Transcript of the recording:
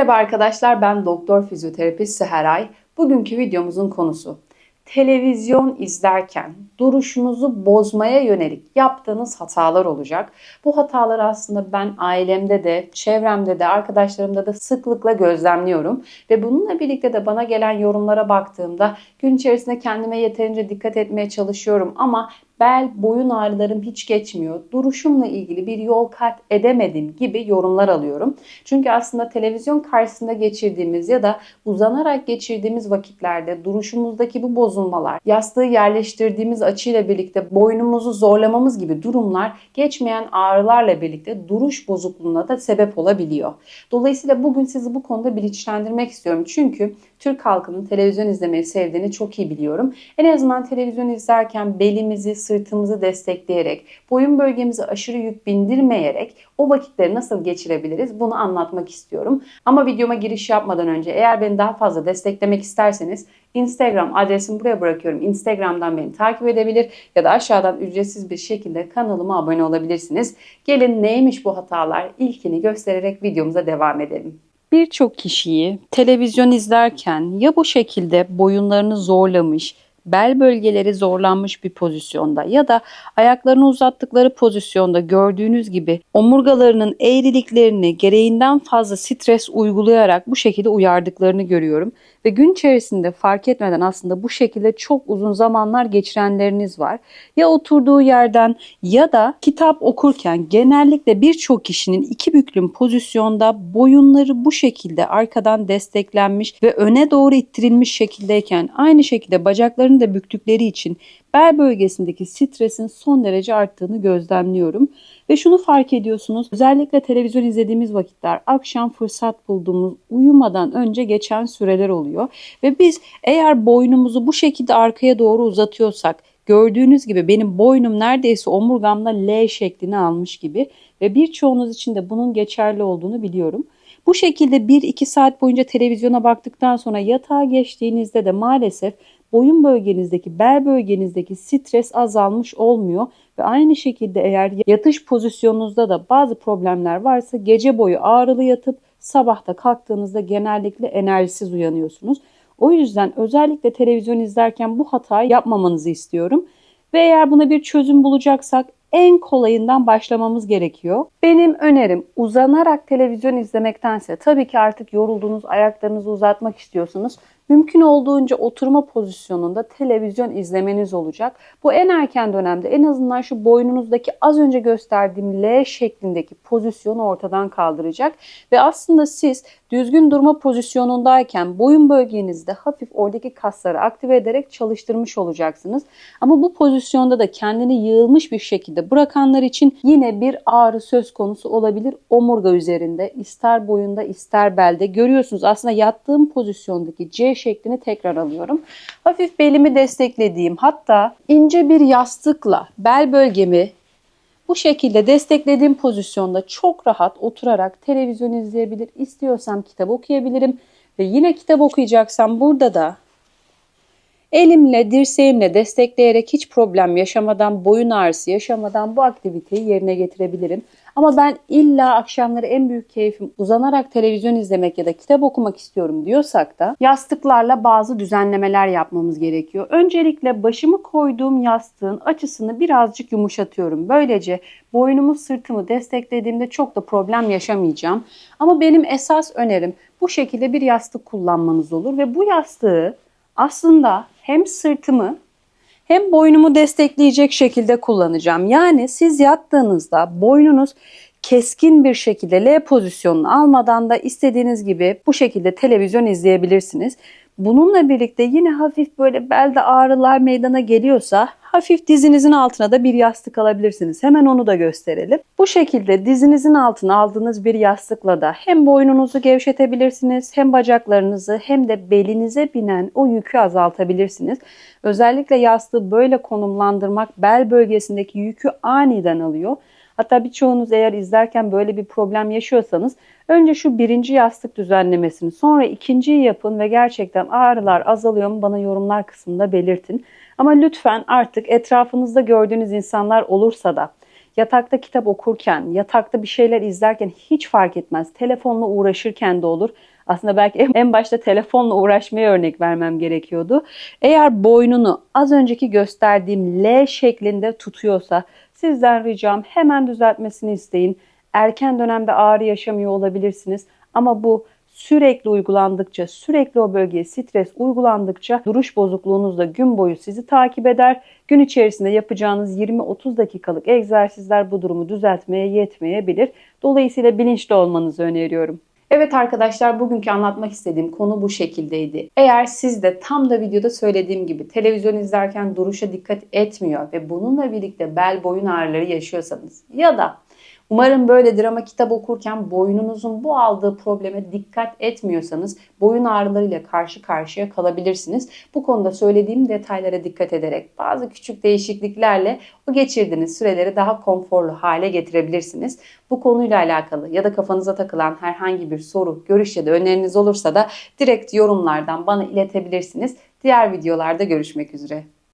Merhaba arkadaşlar ben doktor fizyoterapist Seheray. Bugünkü videomuzun konusu televizyon izlerken duruşunuzu bozmaya yönelik yaptığınız hatalar olacak. Bu hataları aslında ben ailemde de, çevremde de, arkadaşlarımda da sıklıkla gözlemliyorum ve bununla birlikte de bana gelen yorumlara baktığımda gün içerisinde kendime yeterince dikkat etmeye çalışıyorum ama bel, boyun ağrılarım hiç geçmiyor. Duruşumla ilgili bir yol kat edemedim gibi yorumlar alıyorum. Çünkü aslında televizyon karşısında geçirdiğimiz ya da uzanarak geçirdiğimiz vakitlerde duruşumuzdaki bu bozulmalar, yastığı yerleştirdiğimiz açıyla birlikte boynumuzu zorlamamız gibi durumlar geçmeyen ağrılarla birlikte duruş bozukluğuna da sebep olabiliyor. Dolayısıyla bugün sizi bu konuda bilinçlendirmek istiyorum. Çünkü Türk halkının televizyon izlemeyi sevdiğini çok iyi biliyorum. En azından televizyon izlerken belimizi, sırtımızı destekleyerek, boyun bölgemize aşırı yük bindirmeyerek o vakitleri nasıl geçirebiliriz bunu anlatmak istiyorum. Ama videoma giriş yapmadan önce eğer beni daha fazla desteklemek isterseniz Instagram adresimi buraya bırakıyorum. Instagram'dan beni takip edebilir ya da aşağıdan ücretsiz bir şekilde kanalıma abone olabilirsiniz. Gelin neymiş bu hatalar ilkini göstererek videomuza devam edelim. Birçok kişiyi televizyon izlerken ya bu şekilde boyunlarını zorlamış, bel bölgeleri zorlanmış bir pozisyonda ya da ayaklarını uzattıkları pozisyonda gördüğünüz gibi omurgalarının eğriliklerini gereğinden fazla stres uygulayarak bu şekilde uyardıklarını görüyorum. Ve gün içerisinde fark etmeden aslında bu şekilde çok uzun zamanlar geçirenleriniz var. Ya oturduğu yerden ya da kitap okurken genellikle birçok kişinin iki büklüm pozisyonda boyunları bu şekilde arkadan desteklenmiş ve öne doğru ittirilmiş şekildeyken aynı şekilde bacaklarını da büktükleri için bel bölgesindeki stresin son derece arttığını gözlemliyorum. Ve şunu fark ediyorsunuz özellikle televizyon izlediğimiz vakitler akşam fırsat bulduğumuz uyumadan önce geçen süreler oluyor. Ve biz eğer boynumuzu bu şekilde arkaya doğru uzatıyorsak gördüğünüz gibi benim boynum neredeyse omurgamda L şeklini almış gibi ve birçoğunuz için de bunun geçerli olduğunu biliyorum. Bu şekilde 1-2 saat boyunca televizyona baktıktan sonra yatağa geçtiğinizde de maalesef boyun bölgenizdeki, bel bölgenizdeki stres azalmış olmuyor ve aynı şekilde eğer yatış pozisyonunuzda da bazı problemler varsa gece boyu ağrılı yatıp sabahta kalktığınızda genellikle enerjisiz uyanıyorsunuz. O yüzden özellikle televizyon izlerken bu hatayı yapmamanızı istiyorum. Ve eğer buna bir çözüm bulacaksak en kolayından başlamamız gerekiyor. Benim önerim uzanarak televizyon izlemektense tabii ki artık yoruldunuz, ayaklarınızı uzatmak istiyorsunuz. Mümkün olduğunca oturma pozisyonunda televizyon izlemeniz olacak. Bu en erken dönemde en azından şu boynunuzdaki az önce gösterdiğim L şeklindeki pozisyonu ortadan kaldıracak. Ve aslında siz düzgün durma pozisyonundayken boyun bölgenizde hafif oradaki kasları aktive ederek çalıştırmış olacaksınız. Ama bu pozisyonda da kendini yığılmış bir şekilde bırakanlar için yine bir ağrı söz konusu olabilir omurga üzerinde. ister boyunda ister belde. Görüyorsunuz aslında yattığım pozisyondaki C şeklini tekrar alıyorum. Hafif belimi desteklediğim hatta ince bir yastıkla bel bölgemi bu şekilde desteklediğim pozisyonda çok rahat oturarak televizyon izleyebilir. İstiyorsam kitap okuyabilirim. Ve yine kitap okuyacaksam burada da elimle, dirseğimle destekleyerek hiç problem yaşamadan, boyun ağrısı yaşamadan bu aktiviteyi yerine getirebilirim. Ama ben illa akşamları en büyük keyfim uzanarak televizyon izlemek ya da kitap okumak istiyorum diyorsak da yastıklarla bazı düzenlemeler yapmamız gerekiyor. Öncelikle başımı koyduğum yastığın açısını birazcık yumuşatıyorum. Böylece boynumu sırtımı desteklediğimde çok da problem yaşamayacağım. Ama benim esas önerim bu şekilde bir yastık kullanmanız olur ve bu yastığı aslında hem sırtımı hem boynumu destekleyecek şekilde kullanacağım. Yani siz yattığınızda boynunuz keskin bir şekilde L pozisyonunu almadan da istediğiniz gibi bu şekilde televizyon izleyebilirsiniz. Bununla birlikte yine hafif böyle belde ağrılar meydana geliyorsa hafif dizinizin altına da bir yastık alabilirsiniz. Hemen onu da gösterelim. Bu şekilde dizinizin altına aldığınız bir yastıkla da hem boynunuzu gevşetebilirsiniz hem bacaklarınızı hem de belinize binen o yükü azaltabilirsiniz. Özellikle yastığı böyle konumlandırmak bel bölgesindeki yükü aniden alıyor. Hatta birçoğunuz eğer izlerken böyle bir problem yaşıyorsanız önce şu birinci yastık düzenlemesini sonra ikinciyi yapın ve gerçekten ağrılar azalıyor mu bana yorumlar kısmında belirtin. Ama lütfen artık etrafınızda gördüğünüz insanlar olursa da yatakta kitap okurken, yatakta bir şeyler izlerken hiç fark etmez. Telefonla uğraşırken de olur. Aslında belki en- başta telefonla uğraşmaya örnek vermem gerekiyordu. Eğer boynunu az önceki gösterdiğim L şeklinde tutuyorsa sizden ricam hemen düzeltmesini isteyin. Erken dönemde ağrı yaşamıyor olabilirsiniz ama bu sürekli uygulandıkça, sürekli o bölgeye stres uygulandıkça duruş bozukluğunuz da gün boyu sizi takip eder. Gün içerisinde yapacağınız 20-30 dakikalık egzersizler bu durumu düzeltmeye yetmeyebilir. Dolayısıyla bilinçli olmanızı öneriyorum. Evet arkadaşlar bugünkü anlatmak istediğim konu bu şekildeydi. Eğer siz de tam da videoda söylediğim gibi televizyon izlerken duruşa dikkat etmiyor ve bununla birlikte bel boyun ağrıları yaşıyorsanız ya da Umarım böyledir ama kitap okurken boynunuzun bu aldığı probleme dikkat etmiyorsanız boyun ağrılarıyla karşı karşıya kalabilirsiniz. Bu konuda söylediğim detaylara dikkat ederek bazı küçük değişikliklerle o geçirdiğiniz süreleri daha konforlu hale getirebilirsiniz. Bu konuyla alakalı ya da kafanıza takılan herhangi bir soru, görüş ya da öneriniz olursa da direkt yorumlardan bana iletebilirsiniz. Diğer videolarda görüşmek üzere.